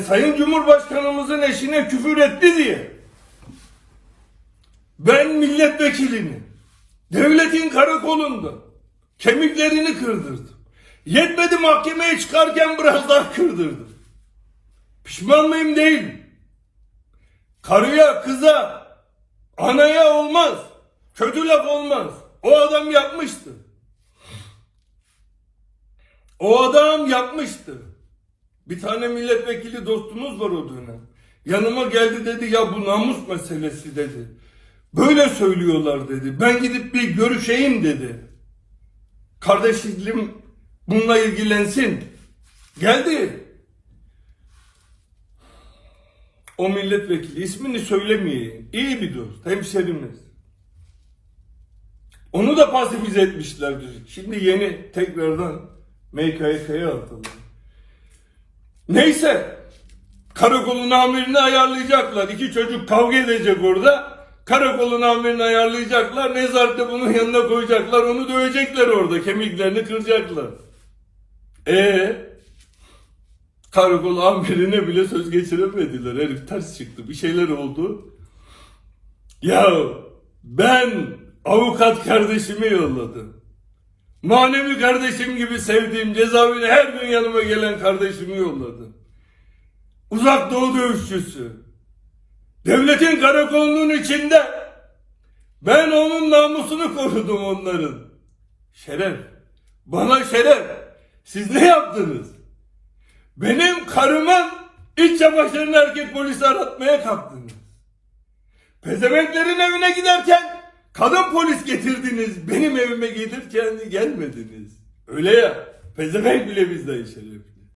Sayın Cumhurbaşkanımızın eşine küfür etti diye ben milletvekilini devletin karakolunda kemiklerini kırdırdım. Yetmedi mahkemeye çıkarken biraz daha kırdırdım. Pişman mıyım değil. Karıya, kıza, anaya olmaz. Kötü laf olmaz. O adam yapmıştı. O adam yapmıştı. Bir tane milletvekili dostumuz var o dönem. Yanıma geldi dedi ya bu namus meselesi dedi. Böyle söylüyorlar dedi. Ben gidip bir görüşeyim dedi. Kardeşim bununla ilgilensin. Geldi. O milletvekili ismini söylemeyeyim. İyi bir dost, hemşerimiz. Onu da pasifize etmişlerdir. Şimdi yeni tekrardan MKYK'ya atıldı. Neyse. Karakolun amirini ayarlayacaklar. İki çocuk kavga edecek orada. Karakolun amirini ayarlayacaklar. Nezarette bunun yanına koyacaklar. Onu dövecekler orada. Kemiklerini kıracaklar. E Karakol amirine bile söz geçiremediler. Herif ters çıktı. Bir şeyler oldu. Ya ben avukat kardeşimi yolladım. Manevi kardeşim gibi sevdiğim cezaevine her gün yanıma gelen kardeşimi yolladım. Uzak doğu dövüşçüsü. Devletin karakolunun içinde ben onun namusunu korudum onların. Şeref. Bana şeref. Siz ne yaptınız? Benim karımın iç çamaşırını erkek polisi aratmaya kalktınız. Pezevenklerin evine giderken kadın polis getirdiniz. Benim evime gelirken gelmediniz. Öyle ya. Pezevenk bile bizden şeref.